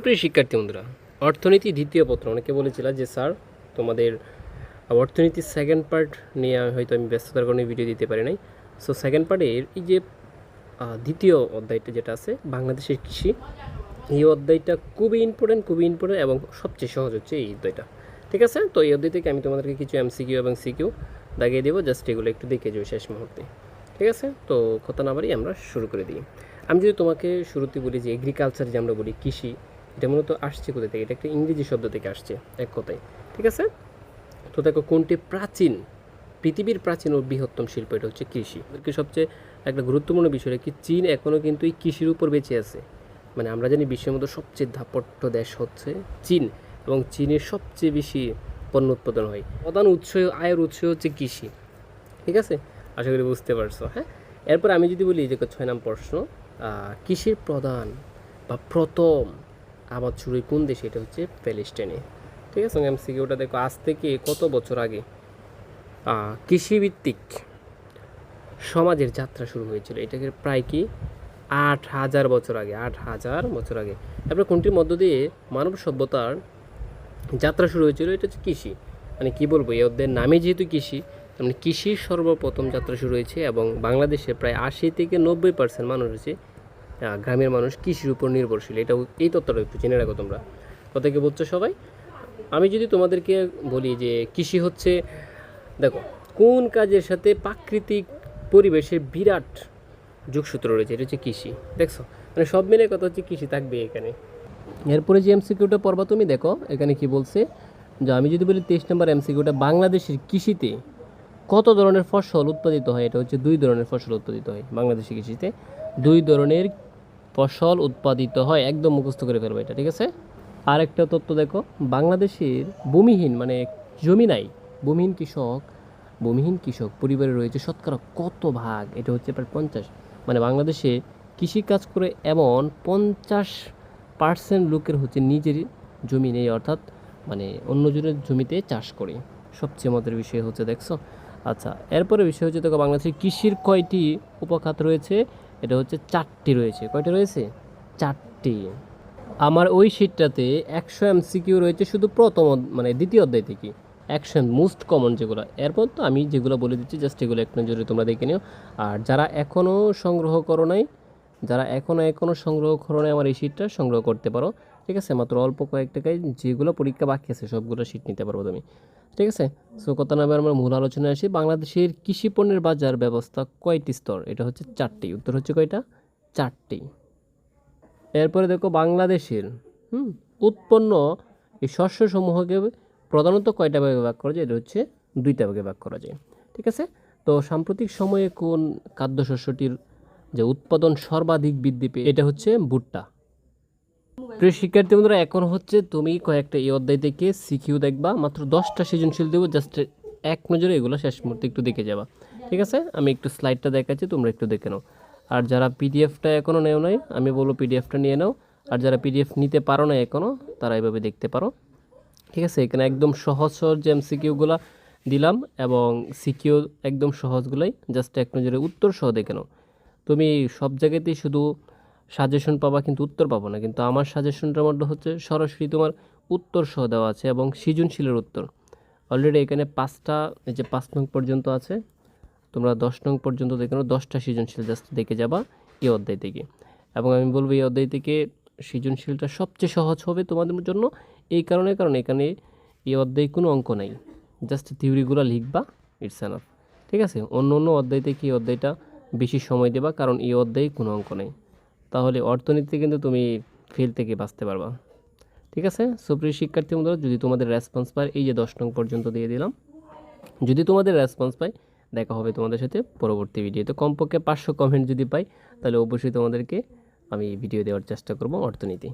প্রিয় শিক্ষার্থী বন্ধুরা, অর্থনীতি দ্বিতীয় পত্র। অনেকে বলেছিল যে, স্যার, তোমাদের অর্থনীতির সেকেন্ড পার্ট নিয়ে হয়তো আমি ব্যস্ততার কারণে ভিডিও দিতে পারি নাই। সো সেকেন্ড পার্টের এই যে দ্বিতীয় অধ্যায়টা যেটা আছে, বাংলাদেশের কৃষি, এই অধ্যায়টা খুবই ইম্পর্টেন্ট খুবই ইম্পর্টেন্ট এবং সবচেয়ে সহজ হচ্ছে এই অধ্যায়টা। ঠিক আছে? তো এই অধ্যায় থেকে আমি তোমাদেরকে কিছু এমসিকিউ এবং সিকিউ দাগিয়ে দেবো। জাস্ট এগুলো একটু দেখে যাব শেষ মুহূর্তে। ঠিক আছে? তো কথা না বাড়ি আমরা শুরু করে দিই। আমি যদি তোমাকে শুরুতে বলি যে এগ্রিকালচার যে আমরা বলি, কৃষি এটা মূলত আসছে কোথা থেকে? এটা একটা ইংরেজি শব্দ থেকে আসছে, এক কথায়। ঠিক আছে? তো দেখো কোনটি প্রাচীন, পৃথিবীর প্রাচীন ও বৃহত্তম শিল্প? এটা হচ্ছে কৃষি। সবচেয়ে একটা গুরুত্বপূর্ণ বিষয় কি, চীন এখনও কিন্তু এই কৃষির উপর বেঁচে আছে। মানে আমরা জানি বিশ্বের মধ্যে সবচেয়ে ধাপট্য দেশ হচ্ছে চীন এবং চীনের সবচেয়ে বেশি পণ্য উৎপাদন হয়। প্রধান উৎস, আয়ের উৎস হচ্ছে কৃষি। ঠিক আছে? আশা করি বুঝতে পারছ হ্যাঁ? এরপর আমি যদি বলি যে ছয় নাম প্রশ্ন কৃষির প্রধান বা প্রথম আবাদ শুরু কোন দেশে? এটা হচ্ছে প্যালেস্টাইনে। ঠিক আছে, এমসিকিউটা দেখো, আজ থেকে কত বছর আগে কৃষিভিত্তিক সমাজের যাত্রা শুরু হয়েছিল। এটাকে প্রায় কি? আট হাজার বছর আগে, আট হাজার বছর আগে। তারপরে কোনটির মধ্য দিয়ে মানব সভ্যতার যাত্রা শুরু হয়েছিল? এটা হচ্ছে কৃষি। মানে কি বলব, এই অধ্যায়ের নামে যেহেতু কৃষি মানে কৃষির সর্বপ্রথম যাত্রা শুরু হয়েছে এবং বাংলাদেশে প্রায় আশি থেকে নব্বই পার্সেন্ট মানুষ হচ্ছে গ্রামের মানুষ কৃষির উপর নির্ভরশীল। এটা এই তথ্যটা একটু জেনে রাখো তোমরা। কথা কি বলছো সবাই? আমি যদি তোমাদেরকে বলি যে কৃষি হচ্ছে, দেখো, কোন কাজের সাথে প্রাকৃতিক পরিবেশের বিরাট যোগসূত্র রয়েছে, এটা হচ্ছে কৃষি। দেখছ? মানে সব মিলে কথা হচ্ছে কৃষি থাকবে এখানে। এরপরে যে এমসিকিউটা পড়বা তুমি, দেখো, এখানে কি বলছে যে আমি যদি বলি তেইশ নম্বর এমসিকিউটা বাংলাদেশের কৃষিতে কত ধরনের ফসল উৎপাদিত হয়, এটা হচ্ছে দুই ধরনের ফসল উৎপাদিত হয় বাংলাদেশের কৃষিতে। দুই ধরনের ফসল উৎপাদিত হয় একদম মুখস্থ করে ফেলব এটা, ঠিক আছে? আর একটা তথ্য দেখো, বাংলাদেশের ভূমিহীন মানে জমি নাই, ভূমিহীন কৃষক ভূমিহীন কৃষক পরিবারে রয়েছে শতকরা কত ভাগ? এটা হচ্ছে প্রায় পঞ্চাশ। মানে বাংলাদেশে কৃষি কাজ করে এমন পঞ্চাশ পার্সেন্ট লোকের হচ্ছে নিজের জমি নেই, অর্থাৎ মানে অন্যজনের জমিতে চাষ করে। সবচেয়ে মজার বিষয় হচ্ছে, দেখছ? আচ্ছা এরপরে বিষয় হচ্ছে, দেখো বাংলাদেশের কৃষির কয়টি উপখাত রয়েছে? এটা হচ্ছে চারটি রয়েছে। কয়টা রয়েছে? চারটি। আমার ওই শিটটাতে একশো এম সিকিউ রয়েছে শুধু প্রথম মানে দ্বিতীয় অধ্যায় থেকে। একশো মোস্ট কমন যেগুলো। এরপর তো আমি যেগুলো বলে দিচ্ছি জাস্ট এগুলো এক নজরে তোমরা দেখে নিও। আর যারা এখনও সংগ্রহ করো নাই, যারা এখনও এখনও সংগ্রহ করো নাই আমার এই শিটটা সংগ্রহ করতে পারো। ঠিক আছে? মাত্র অল্প কয়েক টাকায় যেগুলো পরীক্ষা বাকি আছে, সবগুলো সিট নিতে পারব তুমি। ঠিক আছে? সো কথা নামে আমরা মূল আলোচনায় আসি। বাংলাদেশের কৃষি পণ্যের বাজার ব্যবস্থা কয়টি স্তর? এটা হচ্ছে চারটি। উত্তর হচ্ছে কয়টা? চারটি। এরপরে দেখো বাংলাদেশের, হুম? উৎপন্ন এই শস্যসমূহকে প্রধানত কয়টা ভাগে ভাগ করা যায়? এটা হচ্ছে দুইটা ভাগে ভাগ করা যায়। ঠিক আছে? তো সাম্প্রতিক সময়ে কোন খাদ্যশস্যটির যে উৎপাদন সর্বাধিক বৃদ্ধি পেয়ে এটা হচ্ছে ভুট্টা। প্রিয় শিক্ষার্থী বন্ধুরা, এখন হচ্ছে তুমি কয়েকটা এই অধ্যায় থেকে সিকিউ দেখবা, মাত্র দশটা সৃজনশীল দেবো, জাস্ট এক নজরে এগুলো শেষ মুহূর্তে একটু দেখে যাবা। ঠিক আছে? আমি একটু স্লাইডটা দেখাচ্ছি, তোমরা একটু দেখে নাও। আর যারা পিডিএফটা এখনও নেও নাই, আমি বলব পিডিএফটা নিয়ে নাও। আর যারা পিডিএফ নিতে পারো না এখনও তারা এভাবে দেখতে পারো। ঠিক আছে? এখানে একদম সহজ সহজ যে এমসিকিউগুলো দিলাম এবং সিকিউ একদম সহজগুলোই, জাস্ট এক নজরে উত্তর সহ দেখে নাও। তুমি সব জায়গাতেই শুধু সাজেশন পাবা কিন্তু উত্তর পাবো না। কিন্তু আমার সাজেশনটার মধ্যে হচ্ছে সরাসরি তোমার উত্তর সহ দেওয়া আছে এবং সৃজনশীলের উত্তর। অলরেডি এখানে পাঁচটা, এই যে পাঁচ নং পর্যন্ত আছে, তোমরা দশ নং পর্যন্ত দেখে দশটা সৃজনশীল জাস্ট দেখে যাবা এই অধ্যায় থেকে। এবং আমি বলব এই অধ্যায় থেকে সৃজনশীলটা সবচেয়ে সহজ হবে তোমাদের জন্য, এই কারণে, কারণ এখানে এই অধ্যায়ে কোনো অঙ্ক নাই। জাস্ট থিওরিগুলো লিখবা ইটস এনাফ ঠিক আছে? অন্য অন্য অধ্যায় থেকে এই অধ্যায়টা বেশি সময় দেবা, কারণ এই অধ্যায়ে কোনো অঙ্ক নেই। তাহলে অর্থনীতিতে কিন্তু তুমি ফেল থেকে বাঁচতে পারবা। ঠিক আছে? সুপ্রিয় শিক্ষার্থী বন্ধুরা, যদি তোমাদের রেসপন্স পায় এই যে দশ নং পর্যন্ত দিয়ে দিলাম। যদি তোমাদের রেসপন্স পাই, দেখা হবে তোমাদের সাথে পরবর্তী ভিডিও তো কমপক্ষে পাঁচশো কমেন্ট যদি পাই, তাহলে অবশ্যই তোমাদেরকে আমি ভিডিও দেওয়ার চেষ্টা করব অর্থনীতি।